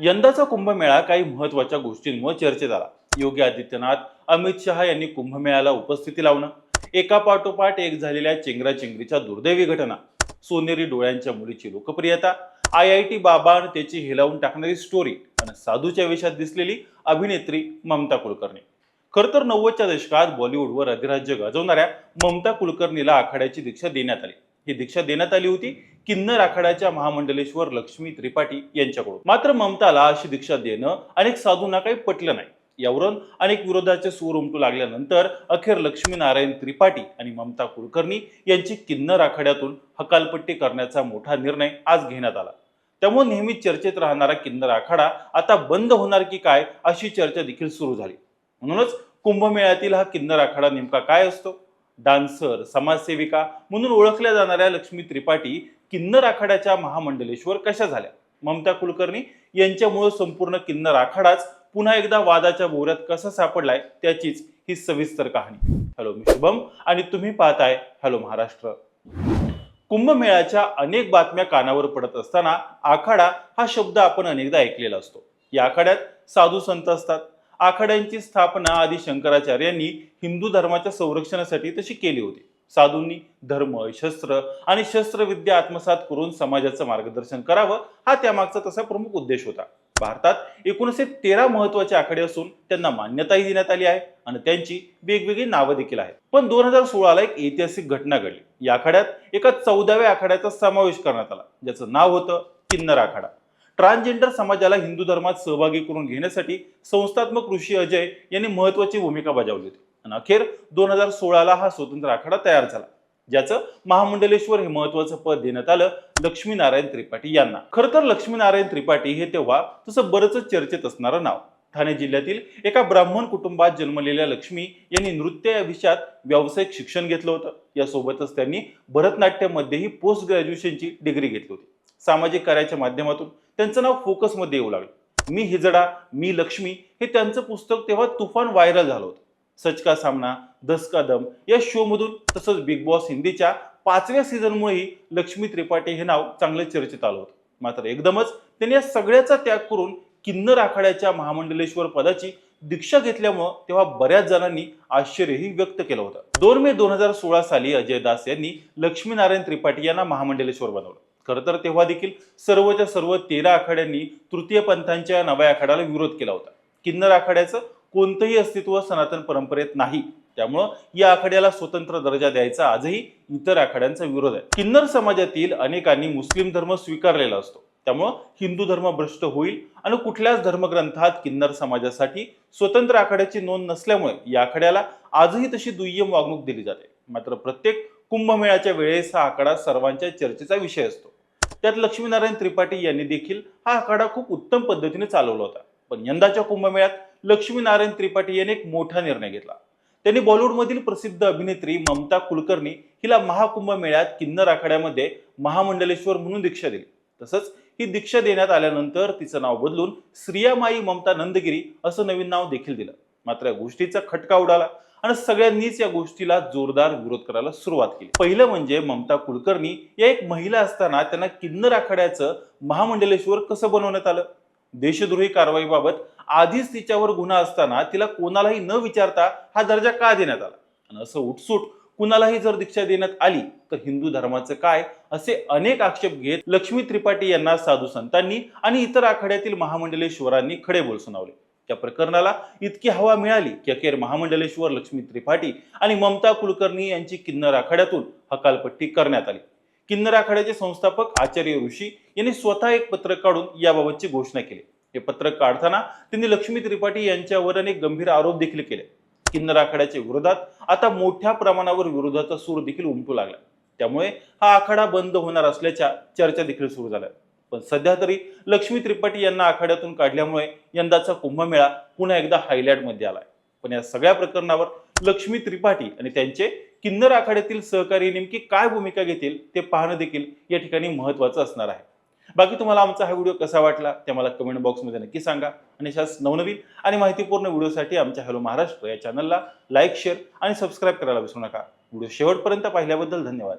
यंदाचा कुंभमेळा काही महत्त्वाच्या गोष्टींमुळे चर्चेत आला. योगी आदित्यनाथ अमित शहा यांनी कुंभमेळ्याला उपस्थिती लावणं एका पाठोपाठ एक झालेल्या चेंगराचेंगरीच्या दुर्दैवी घटना सोनेरी डोळ्यांच्या मुलीची लोकप्रियता आय आय टी बाबा आणि त्याची हिलावून टाकणारी स्टोरी आणि साधूच्या वेशात दिसलेली अभिनेत्री ममता कुलकर्णी. खरंतर नव्वदच्या दशकात बॉलिवूडवर अधिराज्य गाजवणाऱ्या ममता कुलकर्णीला आखाड्याची दीक्षा देण्यात आली. ही दीक्षा देण्यात आली होती. किन्नर आखाड्याच्या महामंडलेश्वर लक्ष्मी त्रिपाठी यांच्याकडून. मात्र ममताला अशी दीक्षा देणं अनेक साधूंना काही पटलं नाही. यावरून अनेक विरोधाचे सूर उमटू लागल्यानंतर अखेर लक्ष्मीनारायण त्रिपाठी आणि ममता कुलकर्णी यांची किन्नर आखाड्यातून हकालपट्टी करण्याचा मोठा निर्णय आज घेण्यात आला. त्यामुळे नेहमीच चर्चेत राहणारा किन्नर आखाडा आता बंद होणार की काय अशी चर्चा देखील सुरू झाली. म्हणूनच कुंभमेळ्यातील हा किन्नर आखाडा नेमका काय असतो? डान्सर समाजसेविका म्हणून ओळखल्या जाणाऱ्या लक्ष्मी त्रिपाठी किन्नर आखाड्याच्या महामंडलेश्वर कशा झाल्या? ममता कुलकर्णी यांच्यामुळे संपूर्ण किन्नर आखाडाच पुन्हा एकदा वादाच्या भोवऱ्यात कसा सापडलाय? त्याचीच ही सविस्तर कहाणी. हॅलो मी शुभम आणि तुम्ही पाहताय हॅलो महाराष्ट्र. कुंभमेळ्याच्या अनेक बातम्या कानावर पडत असताना आखाडा हा शब्द आपण अनेकदा ऐकलेला असतो. या आखाड्यात साधू संत असतात आखाड्यांची स्थापना आदी शंकराचार्यांनी हिंदू धर्माच्या संरक्षणासाठी तशी केली होती. साधूंनी धर्म शस्त्र आणि शस्त्रविद्या आत्मसात करून समाजाचं मार्गदर्शन करावं हा त्यामागचा तसा प्रमुख उद्देश होता. भारतात एकोणीसशे तेरा महत्त्वाचे आखाडे असून त्यांना मान्यताही देण्यात आली आहे आणि त्यांची वेगवेगळी नावं देखील आहेत. पण दोन हजार सोळाला एक ऐतिहासिक घटना घडली. या आखाड्यात एका चौदाव्या आखाड्याचा समावेश करण्यात आला ज्याचं नाव होतं किन्नर आखाडा. ट्रान्सजेंडर समाजाला हिंदू धर्मात सहभागी करून घेण्यासाठी संस्थात्मक ऋषी अजय यांनी महत्वाची भूमिका बजावली होती. आणि अखेर दोन हजार सोळाला हा स्वतंत्र आखाडा तयार झाला ज्याचं महामंडलेश्वर हे महत्वाचं पद देण्यात आलं लक्ष्मीनारायण त्रिपाठी यांना. खरं तर लक्ष्मीनारायण त्रिपाठी हे तेव्हा तसं बरंच चर्चेत असणारं नाव. ठाणे जिल्ह्यातील एका ब्राह्मण कुटुंबात जन्मलेल्या लक्ष्मी यांनी नृत्य या विषयात व्यावसायिक शिक्षण घेतलं होतं. यासोबतच त्यांनी भरतनाट्यमध्येही पोस्ट ग्रॅज्युएशनची डिग्री घेतली होती. सामाजिक कार्याच्या माध्यमातून. त्यांचं नाव फोकसमध्ये येऊ लागलं. मी हिजडा मी लक्ष्मी हे त्यांचं पुस्तक तेव्हा तुफान व्हायरल झालं होतं. सच का सामना दस का दम या शो मधून तसंच बिग बॉस हिंदीच्या पाचव्या सीझनमुळेही लक्ष्मी त्रिपाठी हे नाव चांगले चर्चेत आलं होतं. मात्र एकदमच त्यांनी या सगळ्याचा त्याग करून किन्नर आखाड्याच्या महामंडलेश्वर पदाची दीक्षा घेतल्यामुळं तेव्हा बऱ्याच जणांनी आश्चर्यही व्यक्त केलं होतं. दोन मे दोन हजार सोळा साली अजय दास यांनी लक्ष्मीनारायण त्रिपाठी यांना महामंडलेश्वर बनवलं. खरं तर तेव्हा देखील सर्वच्या सर्व तेरा आखाड्यांनी तृतीय पंथांच्या नव्या आखाड्याला विरोध केला होता. किन्नर आखाड्याचं कोणतंही अस्तित्व सनातन परंपरेत नाही. त्यामुळं या आखाड्याला स्वतंत्र दर्जा द्यायचा आजही इतर आखाड्यांचा विरोध आहे. किन्नर समाजातील अनेकांनी मुस्लिम धर्म स्वीकारलेला असतो. त्यामुळं हिंदू धर्म भ्रष्ट होईल आणि कुठल्याच धर्मग्रंथात किन्नर समाजासाठी स्वतंत्र आखाड्याची नोंद नसल्यामुळे या आखाड्याला आजही तशी दुय्यम वागणूक दिली जाते. मात्र प्रत्येक कुंभमेळ्याच्या वेळेस हा आखाडा सर्वांच्या चर्चेचा विषय असतो. त्यात लक्ष्मीनारायण त्रिपाठी यांनी देखील हा आखाडा खूप उत्तम पद्धतीने चालवला होता. पण यंदाच्या कुंभमेळ्यात लक्ष्मीनारायण त्रिपाठी यांनी एक मोठा निर्णय घेतला. त्यांनी बॉलिवूडमधील प्रसिद्ध अभिनेत्री ममता कुलकर्णी हिला महाकुंभ मेळ्यात किन्नर आखाड्यामध्ये महामंडलेश्वर म्हणून दीक्षा दिली. तसंच ही दीक्षा देण्यात आल्यानंतर तिचं नाव बदलून श्रियामाई ममता नंदगिरी असं नवीन नाव देखील दिलं. मात्र या गोष्टीचा खटका उडाला. आणि सगळ्यांनीच या गोष्टीला जोरदार विरोध करायला सुरुवात केली. पहिलं म्हणजे ममता कुलकर्णी या एक महिला असताना त्यांना किन्नर आखाड्याचं महामंडलेश्वर कसं बनवण्यात आलं? देशद्रोही कारवाईबाबत आधीच तिच्यावर गुन्हा असताना तिला कोणालाही न विचारता हा दर्जा का देण्यात आला? आणि असं उठसूट कुणालाही जर दीक्षा देण्यात आली तर हिंदू धर्माचं काय? असे अनेक आक्षेप घेत लक्ष्मी त्रिपाठी यांना साधू संतांनी आणि इतर आखाड्यातील महामंडलेश्वरांनी खडे बोल सुनावले त्या प्रकरणाला इतकी हवा मिळाली की अखेर महामंडलेश्वर लक्ष्मी त्रिपाठी आणि ममता कुलकर्णी यांची किन्नर आखाड्यातून हकालपट्टी करण्यात आली. किन्नर आखाड्याचे संस्थापक आचार्य ऋषी यांनी स्वतः एक पत्रक काढून याबाबतची घोषणा केली. हे पत्रक काढताना त्यांनी लक्ष्मी त्रिपाठी यांच्यावर अनेक गंभीर आरोप देखील केले. किन्नर आखाड्याच्या विरोधात आता मोठ्या प्रमाणावर विरोधाचा सूर देखील उमटू लागला. त्यामुळे हा आखाडा बंद होणार असल्याच्या चर्चा देखील सुरू झाल्या. पण सध्या तरी लक्ष्मी त्रिपाठी यांना आखाड्यातून काढल्यामुळे यंदाचा कुंभमेळा पुन्हा एकदा हायलाइटमध्ये आलाय. पण या सगळ्या प्रकरणावर लक्ष्मी त्रिपाठी आणि त्यांचे किन्नर आखाड्यातील सहकारी नेमकी काय भूमिका घेतील ते पाहणं देखील या ठिकाणी महत्वाचं असणार आहे. बाकी तुम्हाला आमचा हा व्हिडिओ कसा वाटला ते मला कमेंट बॉक्समध्ये नक्की सांगा. आणि अशाच नवनवीन आणि माहितीपूर्ण व्हिडिओसाठी आमच्या हॅलो महाराष्ट्र या चॅनलला लाईक शेअर आणि सबस्क्राईब करायला विसरू नका. व्हिडिओ शेवटपर्यंत पाहिल्याबद्दल धन्यवाद.